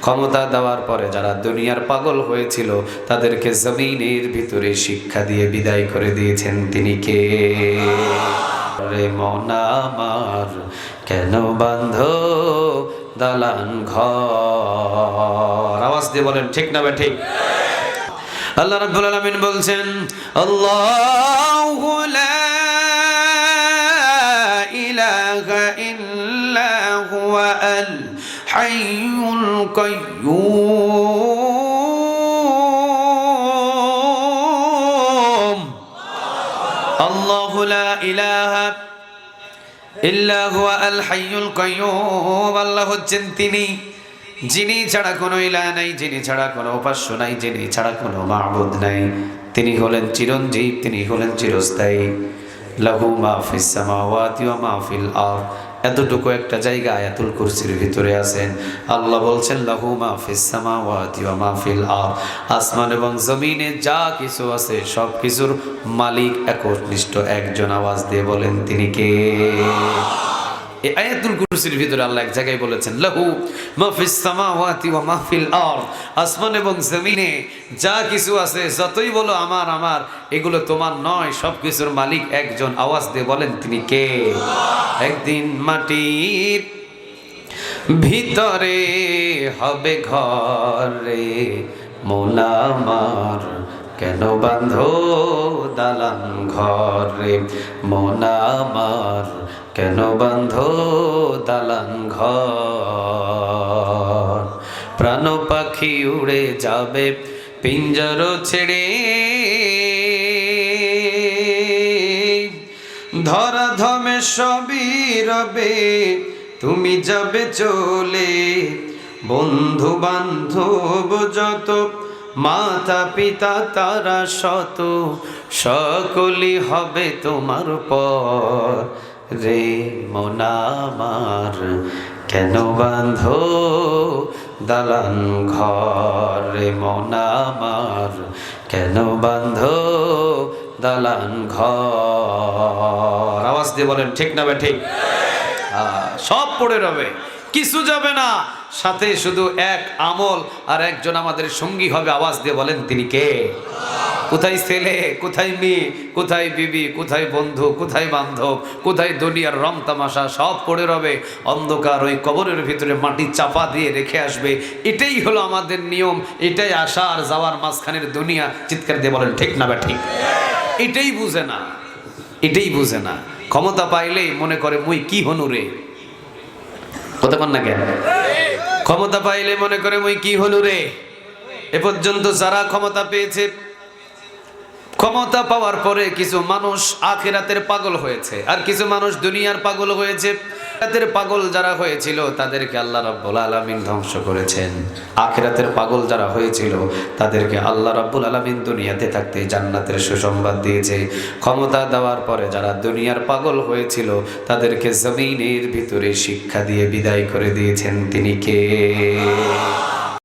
ক্ষমতা দেওয়ার পরে যারা দুনিয়ার পাগল হয়েছিল, তাদেরকে জমিনের ভিতরে শিক্ষা দিয়ে বিদায় করে দিয়েছেন। তিনি কে? রে মন কেন বান্ধ দালান ঘর? আওয়াজ দিয়ে বলেন, ঠিক না ঠিক আল্লাহ রাব্বুল আলামিন বলছেন, আল্লাহু আল্লাহু লা ইলাহা ইল্লা হুয়া আল হাইয়ুল কাইয়্যুম আল্লাহ হচ্ছেন তিনি, যিনি ছাড়া কোনো ইলা নাই, যিনি ছাড়া কোনো উপাস্য নাই, যিনি ছাড়া কোনো মাহবুদ নাই। তিনি হলেন চিরঞ্জীব, তিনি হলেন চিরস্থায়ী। লাহু মাহফিস সামাওয়াতি ওয়া মাহফিল আর এতটুকু একটা জায়গা আয়াতুল কুরসির ভিতরে আছেন আল্লাহ বলছেন, লাহু মাহফিস সামাওয়াতি ওয়া আর আসমান এবং জমিনে যা কিছু আছে সব কিছুর মালিক একনিষ্ঠ একজন। আওয়াজ দিয়ে বলেন, তিনি কে? এই আয়াতুল কুরসির ভিতরে আল্লাহ এক জায়গায় বলেছেন, লাহু মাহফিস সামাওয়াতি ওয়া মাহফিল আসমান এবং জমিনে যা কিছু আছে, যতই বলো আমার আমার, এগুলো তোমার নয় সব কিছুর মালিক একজন। আওয়াজ দিয়ে বলেন, তিনি কে? একদিন মাটির ভিতরে হবে ঘরে মোনামার কেন বান্ধ দালান ঘরে? মোনামার কেন বান্ধ দালান ঘর? প্রাণ পাখি উড়ে যাবে, পিঞ্জর ছেড়ে। ধরা ধমে সবই রবে, তুমি যাবে চলে। বন্ধু বান্ধব যত মাতা পিতা তারা শত, সকলই হবে তোমার পর। রে মোনামার কেন বান্ধ দালান ঘর? রে মোনামার কেন বান্ধ দালান ঘর? আওয়াজ দিয়ে বলেন, ঠিক না ঠিক। সব পড়ে রবে। কিছু যাবে না। সাথে শুধু এক আমল, আর একজন আমাদের সঙ্গী হবে। আওয়াজ দিয়ে বলেন, তিনি কে? কোথায় ছেলে, কোথায় মেয়ে, কোথায় বিবি, কোথায় বন্ধু, কোথায় বান্ধব, কোথায় দুনিয়ার রং তামাশা, সব পড়ে রবে। অন্ধকার ওই কবরের ভিতরে মাটি চাপা দিয়ে রেখে আসবে। এটাই হলো আমাদের নিয়ম, এটাই আসা আর যাওয়ার মাঝখানের দুনিয়া। চিৎকার দিয়ে বলেন, ঠিক না বা, ঠিক। এটাই বুঝে না, এটাই বুঝে না। ক্ষমতা পাইলেই মনে করে, মুই কি হনু রে? কথা না কেন? ক্ষমতা পাইলে মনে করে মুই কি হলো রে? এ পর্যন্ত যারা ক্ষমতা পেয়েছে, ক্ষমতা পাওয়ার পরে কিছু মানুষ আখেরাতের পাগল হয়েছে। আর কিছু মানুষ দুনিয়ার পাগল হয়েছে আখেরাতের পাগল যারা হয়েছিল, তাদেরকে আল্লাহ রাব্বুল আলামিন ধ্বংস করেছেন। আখেরাতের পাগল যারা হয়েছিল, তাদেরকে আল্লাহ রাব্বুল আলামিন দুনিয়াতে থাকতে জান্নাতের সুসংবাদ দিয়েছে। ক্ষমতা দেওয়ার পরে যারা দুনিয়ার পাগল হয়েছিল, তাদেরকে জমিনের ভিতরে শিক্ষা দিয়ে বিদায় করে দিয়েছেন। তিনি কে?